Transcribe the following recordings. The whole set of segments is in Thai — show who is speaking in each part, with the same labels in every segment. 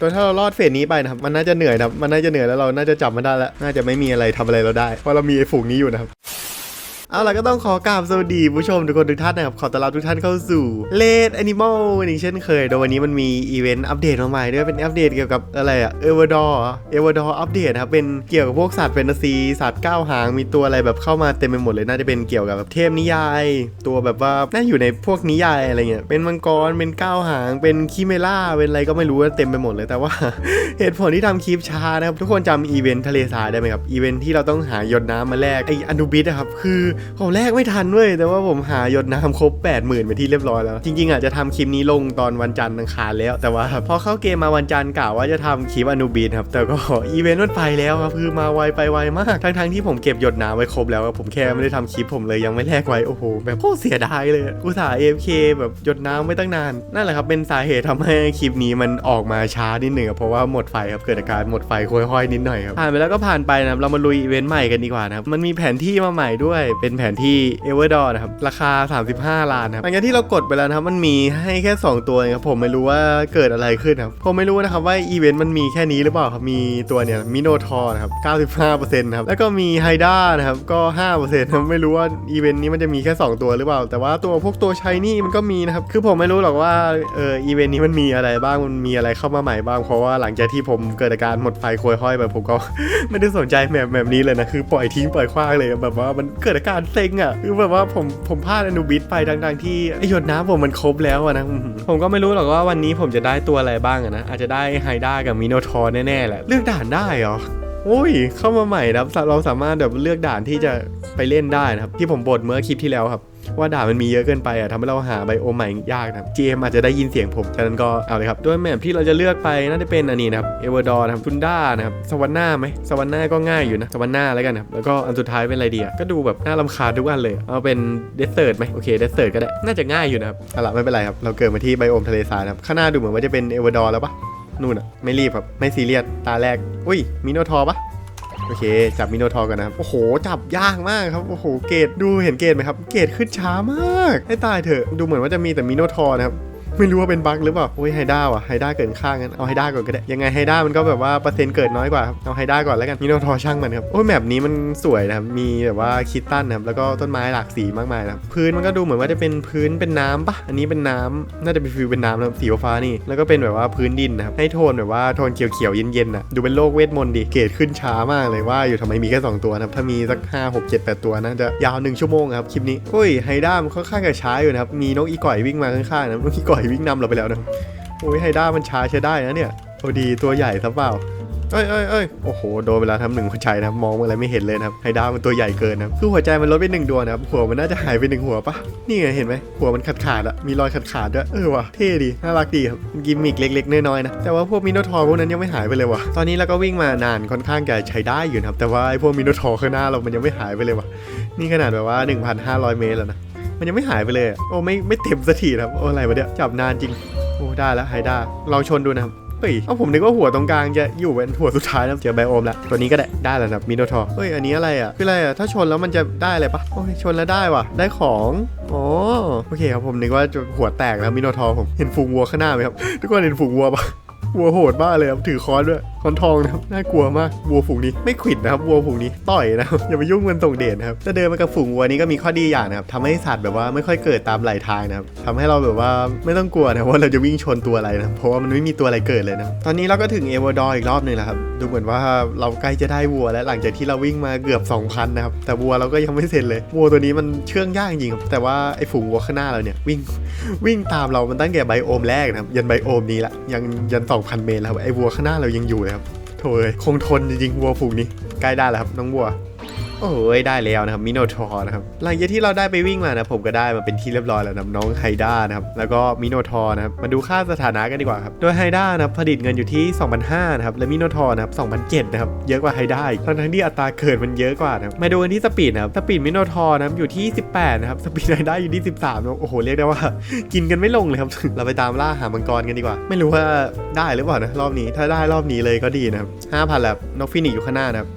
Speaker 1: ตัวถ้าเรารอดเฟสนี้ไปนะครับ มันน่าจะเหนื่อยนะครับ มันน่าจะเหนื่อยแล้วเราน่าจะจับมันได้แล้ว น่าจะไม่มีอะไรทำอะไรเราได้ เพราะเรามีไอ้ฝูงนี้อยู่นะครับ เอาล่ะก็ต้องขอกราบสวัสดีผู้ชมทุกคนทุกท่านนะครับขอต้อนรับทุกท่านเข้าสู่เลดแอนิมอลอีกเช่นเคยโดยวันนี้มันมีอีเวนต์อัปเดตมาใหม่ด้วยเป็นอัปเดตเกี่ยวกับอะไรอะเอเวาดอร์เอเวาดอร์อัปเดตครับเป็นเกี่ยวกับพวกสัตว์แฟนตาซีสัตว์ก้าวหางมีตัวอะไรแบบเข้ามาเต็มไปหมดเลยน่าจะเป็นเกี่ยวกับแบบเทพนิยาย ตัวแบบว่าน่าอยู่ในพวกนิยายอะไรเงี้ยเป็นมังกรเป็นก้าวหางเป็นคิเมล่าเป็นอะไรก็ไม่รู้เต็มไปหมดเลยแต่ว่า เหตุผลที่ทำคลิปช้านะครับทุกคนจำอีเวนต์ทะเลทรายได้ไหมครับอีเวนต์ที่เราต้องหาหยดน้ำมาแลกไออนูบิสอะครับคือผมแลกไม่ทันเว้ยแต่ว่าผมหาหยดน้ำครบ 80,000ไปที่เรียบร้อยแล้ว จริงๆอะจะทำคลิปนี้ลงตอนวันจันทร์อังคารแล้วแต่ว่าพอเข้าเกมมาวันจันทร์กะว่าจะทำคลิปอนูบิสครับแต่ก็อีเวนต์มันไปแล้วครับคือมาไวไปไวมากทั้งๆที่ผมเก็บหยดน้ำไว้ครบแล้วผมแค่ไม่ได้ทำคลิปผมเลยยังไม่แลกไว้โอ้โหแบบโคตรเสียดายเลยอุตส่าห์ AFK แบบหยดน้ำไม่ตั้งนานนั่นแหละครับเป็นสาเหตุทำให้คลิปนี้มันออกมาช้านิดหนึ่งเพราะว่าหมดไฟครับเกิดอาการหมดไฟค่อยๆนิดหน่อยครับผ่านไปแล้วก็ผ่านไปนะครับเรามาลุยอีเวนต์ใหม่กันดีกว่านะครับมันมีแผนที่มาใหม่ด้วยเป็นแผนที่เอเวอร์ดอร์นะครับ ราคา 35 ล้านนะครับหลังจากที่เรากดไปแล้วนะครับ มันมีให้แค่ 2 ตัวเองครับ ผมไม่รู้ว่าเกิดอะไรขึ้นครับ ผมไม่รู้นะครับว่าอีเวนต์มันมีแค่นี้หรือเปล่าครับ มีตัวเนี่ยมิโนทอร์นะครับ 95%นะครับ แล้วก็มีไฮด้านะครับ ก็5%ครับไม่รู้ว่าอีเวนต์นี้มันจะมีแค่ 2 ตัวหรือเปล่า แต่ว่าตัวพวกตัวชายนี่มันก็มีนะครับ คือผมไม่รู้หรอกว่าเอออีเวนต์นี้มันมีอะไรบ้าง มันมีอะไรเข้ามาใหม่บ้าง เพราะว่าหลังจากที่ผมเกิดอาการหมดไฟโคยห้อยแบบผมก็ไม่ได้สนใจแมปแบบนี้เลยนะ คือปล่อยทิ้งปล่อยคว้างเลยแบบว่ามันเกิดอาการเซ็งอะคือแบบว่าผมผมพลาดอนุบิดไปดัง ๆ ที่ไอหยดน้ำผมมันครบแล้วอะนะผมก็ไม่รู้หรอกว่าวันนี้ผมจะได้ตัวอะไรบ้างอะนะอาจจะได้ไฮด้ากับมิโนทอร์แน่ๆแหละเลือกด่านได้เหรอโอ้ย เข้ามาใหม่นะครับเราสามารถแบบเลือกด่านที่จะไปเล่นได้นะครับ ที่ผมบ่นเมื่อคลิปที่แล้วครับ ว่าด่านมันมีเยอะเกินไปอะทำให้เราหาไบโอมใหม่ยากนะครับ GM อาจจะได้ยินเสียงผมฉะนั้นก็เอาเลยครับด้วยแมปที่เราจะเลือกไปน่าจะเป็นอันนี้นะครับเอเวอร์ดอร์นะครับทุนด้านะครับสวรรค์หน้าไหมสวรรค์หน้าก็ง่ายอยู่นะสวรรค์หน้าแล้วกันนะครับแล้วก็อันสุดท้ายเป็นอะไรดีอะก็ดูแบบน่ารำคาญทุกอันเลยเอาเป็นเดสเซิร์ตไหมโอเคเดสเซิร์ตก็ได้น่าจะง่ายอยู่นะครับเอาละไม่เป็นไรครับเราเกิดมาที่ไบโอมทะเลทรายนะครับข้างหน้าดูเหมือนว่าจะเป็นเอเวอร์ดอร์แล้วปะนู่นอะไม่รีบครับไม่ซีเรียสตาแรกอุ้ยมิโนทอร์ปะ โอเค จับมิโนทอร์กันนะครับ โอ้โห จับยากมากครับ โอ้โห เกรดดูเห็นเกรดไหมครับ เกรดขึ้นช้ามาก ให้ตายเถอะ ดูเหมือนว่าจะมีแต่มิโนทอร์นะครับ ไม่รู้ว่าเป็นบั๊กหรือเปล่าโอ้ยไฮด้าว่ะไฮด้าเกินข้างกันเอาไฮด้าก่อนก็ได้ยังไงไฮด้ามันก็แบบว่าเปอร์เซ็นต์เกิดน้อยกว่าครับเอาไฮด้าก่อนแล้วกันมิโนทอร์ช่างมันครับโอ้ยแมปนี้มันสวยนะครับมีแบบว่าคิตตันนะครับแล้วก็ต้นไม้หลากสีมากมายนะครับพื้นมันก็ดูเหมือนว่าจะเป็นพื้นเป็นน้ำปะอันนี้เป็นน้ำน่าจะเป็นฟิวเป็นน้ำนะครับสีฟ้านี่แล้วก็เป็นแบบว่าพื้นดินนะครับให้โทนแบบว่าโทนเขียวๆเย็นๆนะดูเป็นโลกเวทมนต์ดิเกรดขึ้นช้ามากเลยว่าอยู่ทำไมมีแค่สองตัวนะครับถ้ามีสัก5 6 7 8 ตัวนะจะยาวหนึ่งชั่วโมงครับคลิปนี้อุ้ยไฮด้ามันค่อนข้างจะช้าอยู่นะครับมีนกอีก่อยวิ่งมาข้างๆนะนกอีก่อยวิ่งนำเราไปแล้วนะโอ้ยไฮด้ามันช้าใช้ได้นะเนี่ยพอดีตัวใหญ่ซะเปล่าเอ้ยเอ้ยเอ้ยโอ้โห โดนเวลาทำหนึ่งหัวใจนะมองอะไรไม่เห็นเลยนะครับ ไฮด้ามันตัวใหญ่เกินนะคือหัวใจมันลดไปหนึ่งดวงนะครับ หัวมันน่าจะหายไปหนึ่งหัวปะนี่ไงเห็นไหม หัวมันขาดขาดอะมีรอยขาดขาดด้วย เออว่ะ เท่ดี น่ารักดีครับ กิมมิกเล็ก ๆ น้อยๆนะ แต่ว่าพวกมิโนทอร์พวกนั้นยังไม่หายไปเลยว่ะ ตอนนี้เราก็วิ่งมานานค่อนข้างจะใช้ได้อยู่นะครับ แต่ว่าไอ้พวกมิโนทอร์ข้างหน้าเรามันยังไม่หายไปเลยว่ะ นี่ขนาดแบบว่า 1,500 เมตรแล้วนะ มันยังไม่หายไปเลย โอ้ไม่ไม่เต็มสักทีครับโอ้อะไรวะเนี่ยจับนานจริง โอ้ได้แล้วไฮด้าลองชนดูนะครับเฮ้ยเอาผมนึกว่าหัวตรงกลางจะอยู่เป็นหัวสุดท้ายนะเจอไบโอมแล้วตัวนี้ก็ได้ได้แล้วนะครับมิโนทอร์เฮ้ยอันนี้อะไรอะคืออะไรอะถ้าชนแล้วมันจะได้อะไรปะโอ้ยชนแล้วได้ว่ะ ได้ของอ๋อโอเคครับผมนึกว่าจะหัวแตกแล้วมิโนทอร์ผมเห็นฝูงวัวข้างหน้าไหมครับทุกคนเห็นฝูงวัวปะ วัวโหดมากเลยครับถือค้อนด้วยค้อนทองนะครับน่ากลัวมากวัวฝูงนี้ไม่ขวิดนะครับวัวฝูงนี้ต่อยนะครับอย่าไปยุ่งมันส่งเดชนะครับแต่เดินมากับฝูงวัวนี้ก็มีข้อดีอย่างนะครับทำให้สัตว์แบบว่าไม่ค่อยเกิดตามไหลทางนะครับทำให้เราแบบว่าไม่ต้องกลัวนะว่าเราจะวิ่งชนตัวอะไรนะเพราะว่ามันไม่มีตัวอะไรเกิดเลยนะตอนนี้เราก็ถึงเอวอดอร์อีกรอบหนึ่งแล้วครับดูเหมือนว่าเราใกล้จะได้วัวแล้วหลังจากที่เราวิ่งมาเกือบ 2,000นะครับแต่วัวเราก็ยังไม่เสร็จเลยวัวตัวนี้มันเชื่องยากจริงครับแต่ว่าไอ้ฝูงวัวข้างหน้าเราเนี่ยวิ่งวิ่งตามเรามันตั้งแต่ไบโอมแรกนะครับยันไบโอมนี้ละยังยัน2,000 เมตรแล้วครับไอ้วัวข้างหน้าเรายังอยู่เลยครับโถเอ้ยคงทนจริงๆวัวฝูงนี้ใกล้ได้แล้วครับน้องวัว โอ้ยได้แล้วนะครับมิโนทอร์นะครับหลังจากที่เราได้ไปวิ่งมานะผมก็ได้มาเป็นที่เรียบร้อยแล้วนะน้องไฮด้านะครับแล้วก็มิโนทอร์นะครับมาดูค่าสถานะกันดีกว่าครับโดยไฮด้านะครับผลิตเงินอยู่ที่ 2,500นะครับและมิโนทอร์นะครับ2,007นะครับเยอะกว่าไฮด้าอีกทั้งที่อัตราเกิดมันเยอะกว่านะครับมาดูกันที่สปีดนะครับสปีดมิโนทอร์นะครับอยู่ที่ 18นะครับสปีดไฮด้าอยู่ที่ 13นะโอ้โหเรียกได้ว่า กินกันไม่ลงเลยครับเราไปตามล่าหามังกรกันดีกว่า ไม่รู้ว่าได้หรือเปล่านะรอบนี้ถ้าได้รอบนี้เลยก็ดีนะครับ5,000แล้วนกฟินิกอยู่ข้างหน้านะครับ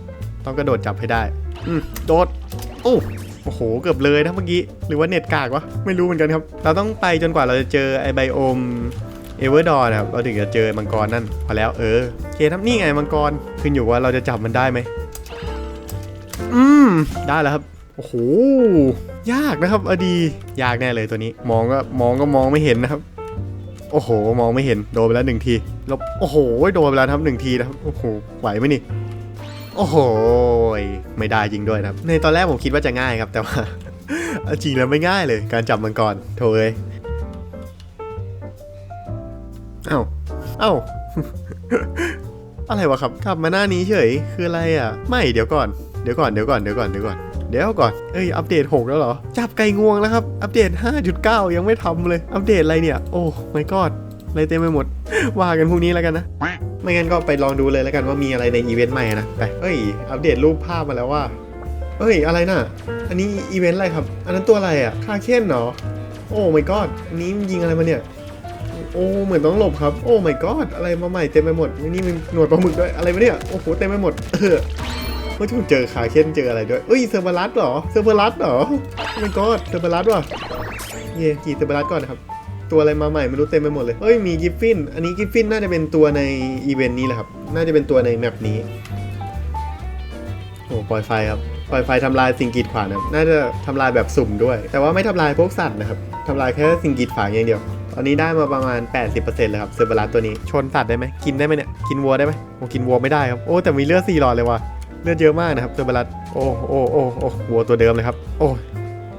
Speaker 1: ต้องกระโดดจับให้ได้ อืมโดดโอ้โอ้โห เกือบเลยนะเมื่อกี้ หรือว่าเน็ตกากวะ ไม่รู้เหมือนกันครับ เราต้องไปจนกว่าเราจะเจอไอไบโอมเอเวอร์ดอนะครับ เราถึงจะเจอมังกรนั่น พอแล้วเออโอเคครับนี่ไงมังกร ขึ้นอยู่ว่าเราจะจับมันได้ไหม อืม ได้แล้วครับ โอ้โห ยากนะครับ อดี ยากแน่เลยตัวนี้ มองก็มองก็มองไม่เห็นนะครับ โอ้โห มองไม่เห็น โดนไปแล้วหนึ่งที แล้ว โอ้โห โดนไปแล้วครับหนึ่งทีนะครับ โอ้โห ไหวไหมนี่ โอ้โห ไม่ได้จริงด้วยนะครับ ในตอนแรกผมคิดว่าจะง่ายครับ แต่ว่าจริงแล้วไม่ง่ายเลย การจับมังกรโถเอ้ยเอ้าเอ้าอะไรวะครับกลับมาหน้านี้เฉย คืออะไรอะ ไม่เดี๋ยวก่อน เดี๋ยวก่อน เดี๋ยวก่อน เดี๋ยวก่อน เดี๋ยวก่อน เดี๋ยวก่อน เอ้ย อัปเดต 6 แล้วเหรอ จับไก่งวงแล้วครับ อัปเดต 5.9 ยังไม่ทำเลย อัปเดตอะไรเนี่ย โอ้ไม่กอดอะไรเต็มไปหมด ว่ากันพรุ่งนี้แล้วกันนะ ไม่งั้นก็ไปลองดูเลยแล้วกันว่ามีอะไรในอีเวนต์ใหม่นะไปเอ้ย อัปเดตรูปภาพมาแล้วว่า เอ้ย อะไรน่ะ อันนี้อีเวนต์อะไรครับ อันนั้นตัวอะไรอะคาเคนเหรอ โอ้ my god อันนี้มันยิงอะไรมาเนี่ย โอ้ เหมือนต้องหลบครับ โอ้ my god อะไรมาใหม่เต็มไปหมด นี่มันหนวดปลาหมึกด้วยอะไรมาเนี่ย โอ้โห เต็มไปหมด เออว่าถูกเจอคาเคนเจออะไรด้วยเอ้ย เซอร์เบรัสเหรอ เซอร์เบรัสเหรอ my god เซอร์เบรัสว่ะเย่กี่เซอร์เบรัสก่อนนะครับ ตัวอะไรมาใหม่ไม่รู้เต็มไปหมดเลยเอ้ยมีกิฟฟิน อันนี้กิฟฟินน่าจะเป็นตัวในอีเวนต์นี้แหละครับ น่าจะเป็นตัวในแมปนี้ โอ้ปล่อยไฟครับ ปล่อยไฟทำลายสิ่งกีดขวางนะน่าจะทำลายแบบสุ่มด้วย แต่ว่าไม่ทำลายพวกสัตว์นะครับทำลายแค่สิ่งกีดขวางอย่างเดียว ตอนนี้ได้มาประมาณ 80%เลยครับเซอร์เบรัสตัวนี้ ชนสัตว์ได้ไหมกินได้ไหมเนี่ย กินวัวได้ไหมโอ้กินวัวไม่ได้ครับ โอ้แต่มีเลือด4หลอดเลยว่ะ เลือดเยอะมากนะครับเซอร์เบรัสโอ้โอ้โอ้โอ้วัวตัวเดิมเลยครับ โอ้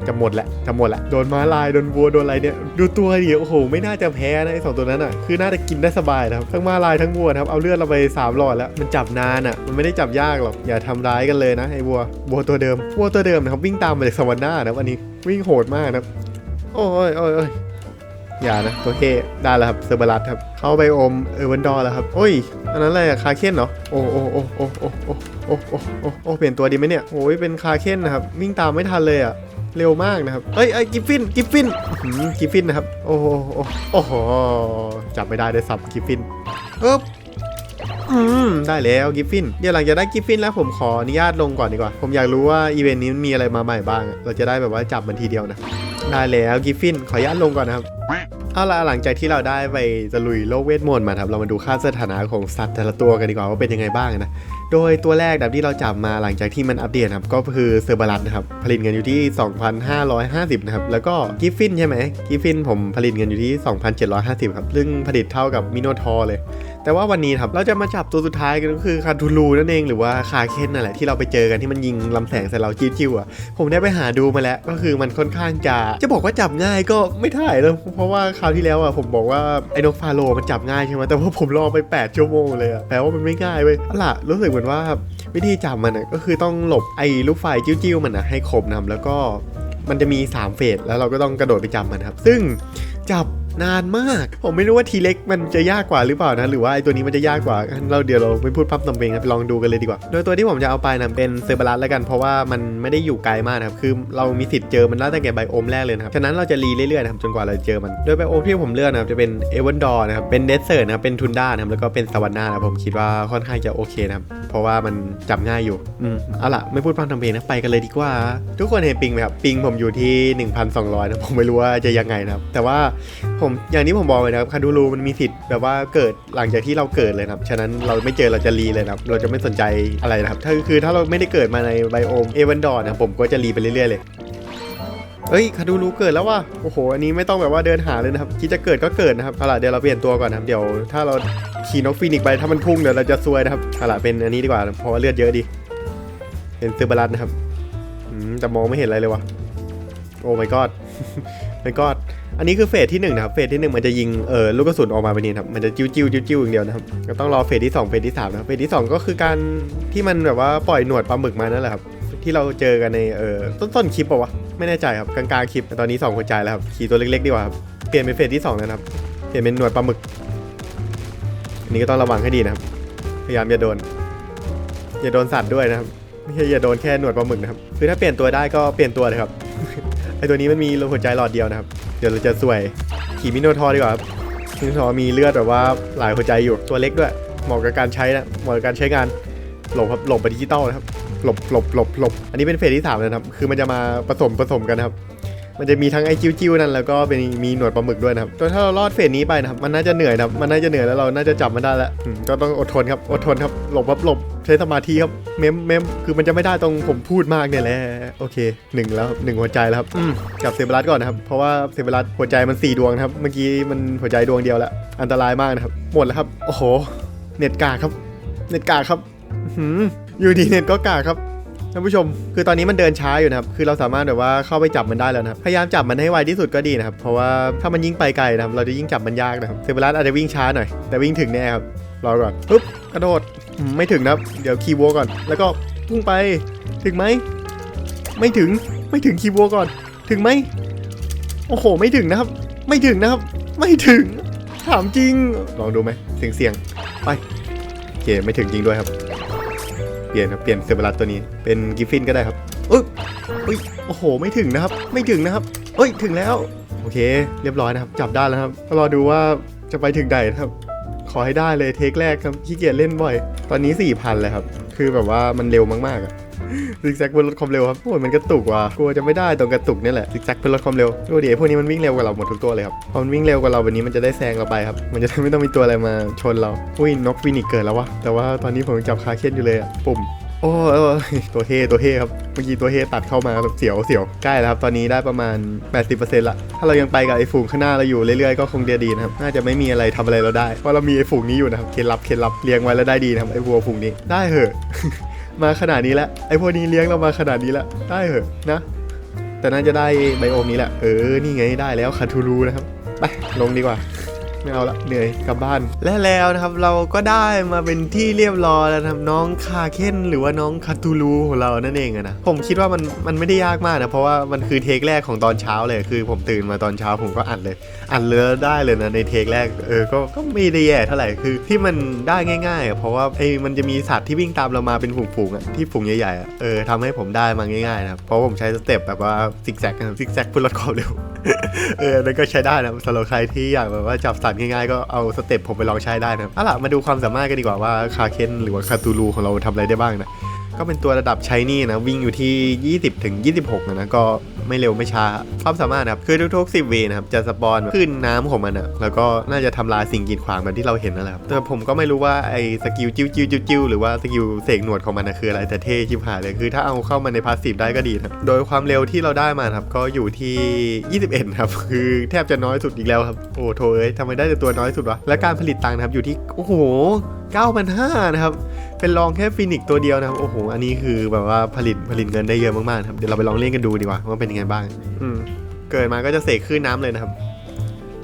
Speaker 1: จะหมดแหละจะหมดแหละโดนม้าลายโดนวัวโดนอะไรเนี่ยดูตัวดิโอ้โหไม่น่าจะแพ้นะไอสองตัวนั้นอะคือน่าจะกินได้สบายนะครับทั้งม้าลายทั้งวัวนะครับเอาเลือดเราไปสามหลอดแล้วมันจับนานอะมันไม่ได้จับยากหรอกอย่าทำร้ายกันเลยนะไอ้วัววัวตัวเดิมวัวตัวเดิมนะครับวิ่งตามมาจากสวรรค์หน้านะครับอันนี้วิ่งโหดมากนะครับโอ้ยโอ้ยโอ้ยอย่านะตัวเฮได้แล้วครับเซอร์เบรัสครับเข้าไปอมเอเวนดอร์แล้วครับโอ้ยอันนั้นอะไรอะคาเคนเหรอโอ้โอ้โอ้โอ้โอ้โอ้โอ้โอ้โอ้โอ้เปลี่ยนตัวดีไหมเนี่ยโอ้ยเป็นคาเคนนะครับวิ่งตามไม่ทันเลยอะ เร็วมากนะครับเอ้ยไอ้กิฟฟินกิฟฟินกิฟฟินนะครับ โอ้โหโอ้โหจับไม่ได้ด้วยซับกิฟฟินปึ๊บอืมได้แล้วกิฟฟินเดี๋ยวหลังจากได้กิฟฟินแล้วผมขออนุญาตลงก่อนดีกว่า ผมอยากรู้ว่าอีเวนต์นี้มันมีอะไรมาใหม่บ้าง เราจะได้แบบว่าจับมันทีเดียวนะ ได้แล้วกิฟฟินขออนุญาตลงก่อนนะครับเอาละหลังจากที่เราได้ไปตะลุยโลกเวทมนต์มาครับ เรามาดูค่าสถานะของสัตว์แต่ละตัวกันดีกว่าว่าเป็นยังไงบ้างนะ โดยตัวแรกแบบที่เราจับมาหลังจากที่มันอัปเดตครับ ก็คือเซอร์บารัสนะครับ ผลิตเงินอยู่ที่ 2,550 นะครับ แล้วก็กิฟฟินใช่ไหมกิฟฟินผมผลิตเงินอยู่ที่ 2,750 ครับ ซึ่งผลิตเท่ากับมิโนทอร์เลยแต่ว่าวันนี้ครับเราจะมาจับตัวสุดท้ายกันก็คือคาทูลูนั่นเองหรือว่าคาเคนนั่นแหละที่เราไปเจอกันที่มันยิงลำแสงใส่เราจิ้วๆอะผมได้ไปหาดูมาแล้วก็คือมันค่อนข้างจะจะบอกว่าจับง่ายก็ไม่ถ่ายแล้วเพราะว่าคราวที่แล้วอะผมบอกว่าไอ้นกฟาโลมันจับง่ายใช่ไหมแต่ว่าผมรอไป 8 ชั่วโมงเลยอะแปลว่ามันไม่ง่ายเว้ยอาล่ะรู้สึกเหมือนว่าวิธีจับมันอะก็คือต้องหลบไอ้ลูกไฟจิ้วๆมันอะให้คมนะแล้วก็มันจะมี 3 เฟสแล้วเราก็ต้องกระโดดไปจับมันครับ ซึ่งจับ นานมาก ผมไม่รู้ว่าทีเล็กมันจะยากกว่าหรือเปล่านะ หรือว่าไอตัวนี้มันจะยากกว่ากันเราเดี๋ยวเราไม่พูดพับตำเพลงครับลองดูกันเลยดีกว่า โดยตัวที่ผมจะเอาไปนะเป็นเซอร์บรัสแล้วกันเพราะว่ามันไม่ได้อยู่ไกลมากนะครับ คือเรามีสิทธิ์เจอมันได้ตั้งแต่ไบโอมแรกเลยนะครับ ฉะนั้นเราจะรีเรื่อยๆนะครับจนกว่าเราจะเจอมัน โดยไบโอมที่ผมเลือกนะครับจะเป็นเอเวนดอร์นะครับ เป็นเดสเซอร์นะครับ เป็นทุนด้านะครับแล้วก็เป็นสวรรค์นานะครับผมคิดว่าค่อนข้างจะโอเคนะครับ เพราะว่ามันจับง่ายอยู่ อืมเอาล่ะไม่พูดพังทำเพลงนะไปกันเลยดีกว่า ทุกคนเห็นปิงไหมครับปิงผมอยู่ที่ 1,200นะผมไม่รู้ว่าจะยังไงนะครับแต่ว่าผมอย่างที่ผมบอกเลยนะครับคาดูรูมันมีสิทธิ์แบบว่าเกิดหลังจากที่เราเกิดเลยนะครับฉะนั้นเราไม่เจอเราจะรีเลยนะครับเราจะไม่สนใจอะไรนะครับถ้าคือถ้าเราไม่ได้เกิดมาในไบโอมเอวันดอร์นะผมก็จะรีไปเรื่อยๆเลยเฮ้ยคาดูรูเกิดแล้วว่ะโอ้โหอันนี้ไม่ต้องแบบว่าเดินหาเลยนะครับคิดจะเกิดก็เกิดนะครับเอาล่ะเดี๋ยวเราเปลี่ยนตัวก่อนนะครับเดี๋ยวถ้าเราขี่นกฟีนิกซ์ไปถ้ามันพุ่งเดี๋ยวเราจะซวยนะครับเอาล่ะเป็นอันนี้ดีกว่าเพราะว่าเลือดเยอะดีเป็นเซอร์บรัสนะครับอืมแต่มองไม่เห็นอะไรเลยว่ะโอ้ my god my god อันนี้คือเฟสที่หนึ่งนะครับเฟสที่หนึ่งมันจะยิงเออลูกกระสุนออกมาแบบนี้ครับมันจะจิ้วจิ้วจิ้วจิ้วอย่างเดียวนะครับก็ต้องรอเฟสที่สองเฟสที่สามนะครับเฟสที่สองก็คือการที่มันแบบว่าปล่อยหนวดปลาหมึกมานั่นแหละครับที่เราเจอกันในเออต้นต้นคลิปปะวะไม่แน่ใจครับกลางๆคลิปตอนนี้สองหัวใจแล้วครับขี่ตัวเล็กๆดีกว่าครับเปลี่ยนเป็นเฟสที่สองแล้วนะครับเปลี่ยนเป็นหนวดปลาหมึกอันนี้ก็ต้องระวังให้ดีนะครับพยายามอย่าโดนอย่าโดนสัตว์ด้วยนะครับไม่ใช่อย่าโดนแค่หนวดปลาหมึกนะครับคือถ้าเปลี่ยนตัวได้ก็เปลี่ยนตัวเลยครับไอตัวนี้มันมีลมหัวใจหลอดเดียวนะครับ เดี๋ยวเราจะสวย ขี่มิโนทอร์ดีกว่าครับมิโนทอมีเลือดแบบว่าหลายหัวใจอยู่ตัวเล็กด้วยเหมาะกับการใช้นะเหมาะกับการใช้งานหลบครับหลบไปดิจิตอลนะครับหลบหลบหลบหลบอันนี้เป็นเฟสที่สามนะครับ คือมันจะมาผสมผสมกันนะครับ มันจะมีทั้งไอ้จิ้วๆนั่นแล้วก็เป็นมีหนวดปลาหมึกด้วยนะครับแต่ถ้าเรารอดเฟสนี้ไปนะครับมันน่าจะเหนื่อยนะครับมันน่าจะเหนื่อยแล้วเราน่าจะจับมันได้แล้วก็ต้องอดทนครับอดทนครับหลบครับหลบใช้สมาธิครับเมมเมมคือมันจะไม่ได้ตรงผมพูดมากเนี่ยแหละโอเคหนึ่งแล้วหนึ่งหัวใจแล้วครับอืมจับเซเบรัสก่อนนะครับเพราะว่าเซเบรัสหัวใจมันสี่ดวงนะครับเมื่อกี้มันหัวใจดวงเดียวแล้วอันตรายมากนะครับหมดแล้วครับโอ้โหเน็ตกาครับเน็ตกาครับอืออยู่ดีเน็ตก็กาครับ ท่านผู้ชม คือตอนนี้มันเดินช้าอยู่นะครับ คือเราสามารถแบบว่าเข้าไปจับมันได้แล้วนะครับ พยายามจับมันให้ไวที่สุดก็ดีนะครับ เพราะว่าถ้ามันยิ่งไปไกลนะครับ เราจะยิ่งจับมันยากนะครับเซเบรัสอาจจะวิ่งช้าหน่อย แต่วิ่งถึงแน่ครับ รอก่อนปุ๊บ กระโดด ไม่ถึงนะครับ เดี๋ยวคีย์โวก่อน แล้วก็พุ่งไป ถึงไหม ไม่ถึง ไม่ถึงคีย์โวก่อน ถึงไหม โอ้โห ไม่ถึงนะครับ ไม่ถึงนะครับ ไม่ถึง ถามจริง ลองดูไหมเสียงเสียง ไปโอเคไม่ถึงจริงด้วยครับ เปลี่ยนครับเปลี่ยนเซเบรัสตัวนี้เป็นกิฟฟินก็ได้ครับเอยอุ้ยโอ้โหไม่ถึงนะครับ ไม่ถึงนะครับเอ้ยถึงแล้วโอเค เรียบร้อยนะครับ จับได้แล้วครับรอดูว่าจะไปถึงไหนนะครับ ขอให้ได้เลยเทคแรกครับขี้เกียจเล่นบ่อย ตอนนี้4ี่พันเลยครับ คือแบบว่ามันเร็วมากๆอะ ซิกแซกเพื่อลดความเร็วครับโอ้ยมันกระตุกว่ะกลัวจะไม่ได้ตรงกระตุกนี่แหละซิกแซกเพื่อลดความเร็วดูดิไอพวกนี้มันวิ่งเร็วกว่าเราหมดทุกตัวเลยครับพอมันวิ่งเร็วกว่าเราแบบนี้มันจะได้แซงเราไปครับมันจะได้ไม่ต้องมีตัวอะไรมาชนเราอุ้ยนกฟินิกเกิดแล้ววะแต่ว่าตอนนี้ผมจับคาเคียนอยู่เลยอะปุ่มโอ้ยโอ้ยตัวเฮตัวเฮครับเมื่อกี้ตัวเฮตัดเข้ามาแบบเสียวเสียวใกล้แล้วครับ ตอนนี้ได้ประมาณ 80%ละถ้าเรายังไปกับไอ้ฝูงข้างหน้าเราอยู่เรื่อยๆก็คงจะดีนะครับ น่าจะไม่มีอะไรทำอะไรเราได้ เพราะเรามีไอ้ฝูงนี้อยู่นะครับ เคล็ดลับเคล็ดลับเลี้ยงไว้แล้วได้ดีนะครับไอ้วัวฝูงนี้ได้เหอะ มาขนาดนี้แล้วไอ้พวกนี้เลี้ยงเรามาขนาดนี้แล้วได้เหอะนะ แต่น่าจะได้ไบโอมนี้แหละ เออ นี่ไงได้แล้วคาทูรูนะครับ ไป ลงดีกว่า ไม่เอาละเหนื่อยกลับบ้าน และแล้วนะครับเราก็ได้มาเป็นที่เรียบร้อยแล้วนะครับน้องคาเคนหรือว่าน้องคาตูลูของเรานั่นเองนะผมคิดว่ามันมันไม่ได้ยากมากนะเพราะว่ามันคือเทคแรกของตอนเช้าเลยคือ ผมตื่นมาตอนเช้าผมก็อัดเลยอัดเลยได้เลยนะในเทคแรกเออก็ก็ไม่ได้แย่เท่าไหร่คือที่มันได้ง่ายๆเพราะว่าไอ้มันจะมีสัตว์ที่วิ่งตามเรามาเป็นฝูงๆอะที่ฝูงใหญ่ๆอะเออทำให้ผมได้มาง่ายๆนะครับเพราะผมใช้สเต็ปแบบว่าซิกแซกนะซิกแซกพื่อลดความเร็ว เออนั่นก็ใช้ได้นะสำหรับใครที่อยากแบบว่าจับสัตว์ง่ายๆก็เอาสเต็ปผมไปลองใช้ได้นะเอาล่ะมาดูความสามารถกันดีกว่าว่าคาเคนหรือว่าคาตูลูของเราทำอะไรได้บ้างนะก็เป็นตัวระดับใช้นี่นะวิ่งอยู่ที่ 20ถึง26นะก็ ไม่เร็วไม่ช้าความสามารถนะครับคือทุกๆ 10วีนะครับจะสปอนขึ้นน้ำของมันอะแล้วก็น่าจะทำลายสิ่งกีดขวางแบบที่เราเห็นนั่นแหละครับแต่ผมก็ไม่รู้ว่าไอ้สกิลจิ้วจิ้วจิ้วจิ้วหรือว่าสกิลเสกหนวดของมันนะคืออะไรแต่เท่ชิบหายเลยคือถ้าเอาเข้ามาในพาสซีฟได้ก็ดีนะครับโดยความเร็วที่เราได้มาครับก็อยู่ที่ 21ครับคือแทบจะน้อยสุดอีกแล้วครับโอ้โถเอ้ยทำไมได้แต่ตัวน้อยสุดวะและการผลิตตังค์นะครับอยู่ที่โอ้โห9,500นะครับ เป็นรองแค่ฟินิกตัวเดียวนะครับ โอ้โห อันนี้คือแบบว่าผลิตผลิตเงินได้เยอะมากๆครับ เดี๋ยวเราไปลองเล่นกันดูดีกว่าว่าเป็นยังไงบ้าง อืม เกิดมาก็จะเสกขึ้นน้ำเลยนะครับ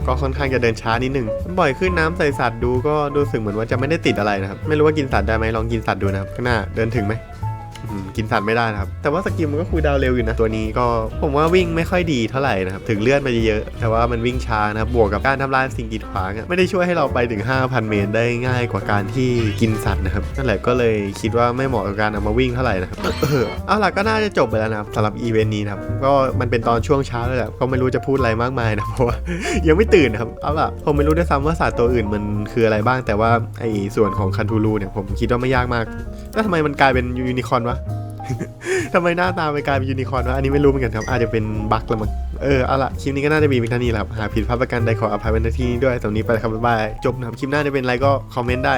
Speaker 1: ก็ค่อนข้างจะเดินช้านิดนึงบ่อยขึ้นน้ำใส่สัตว์ดูก็รู้สึกเหมือนว่าจะไม่ได้ติดอะไรนะครับ ไม่รู้ว่ากินสัตว์ได้ไหมลองกินสัตว์ดูนะครับ ข้างหน้าเดินถึงไหม กินสัตว์ไม่ได้นะครับ แต่ว่าสกิลมันก็คูลดาวเร็วอยู่นะ ตัวนี้ก็ผมว่าวิ่งไม่ค่อยดีเท่าไหร่นะครับ ถึงเลื่อดมันจะเยอะ แต่ว่ามันวิ่งช้านะครับ บวกกับการทำลายสิ่งกีดขวางไม่ได้ช่วยให้เราไปถึง 5,000 เมตรได้ง่ายกว่าการที่กินสัตว์นะครับ นั่นแหละก็เลยคิดว่าไม่เหมาะกับการเอามาวิ่งเท่าไหร่นะครับเอาล่ะก็น่าจะจบไปแล้วนะครับสำหรับอีเวนต์นี้นะครับ ก็มันเป็นตอนช่วงเช้าแล้วแหละ ก็ไม่รู้จะพูดอะไรมากมายนะ เพราะว่ายังไม่ตื่นนะครับ เอาล่ะ ผมไม่รู้ด้วยซ้ำว่าสัตว์ตัวอื่นมันคืออะไรบ้าง แต่ว่าไอ้ส่วนของคันทูรูเนี่ยผมคิดว่าไม่ยากมาก แล้วทำไมมันกลายเป็นยูนิคอร์นวะ ทำไมหน้าตามันกลายเป็นยูนิคอร์นวะอันนี้ไม่รู้เหมือนกันครับ อาจจะเป็นบั๊กละมั้งเออเอาละคลิปนี้ก็น่าจะมีเพียงเท่านี้แหละครับ หากผิดพลาดประการใดขออภัยเป็นที่นี้ด้วยสำหรับวันนี้ไปแล้วครับบ๊ายบายจบนะครับคลิปหน้าจะเป็นอะไรก็คอมเมนต์ได้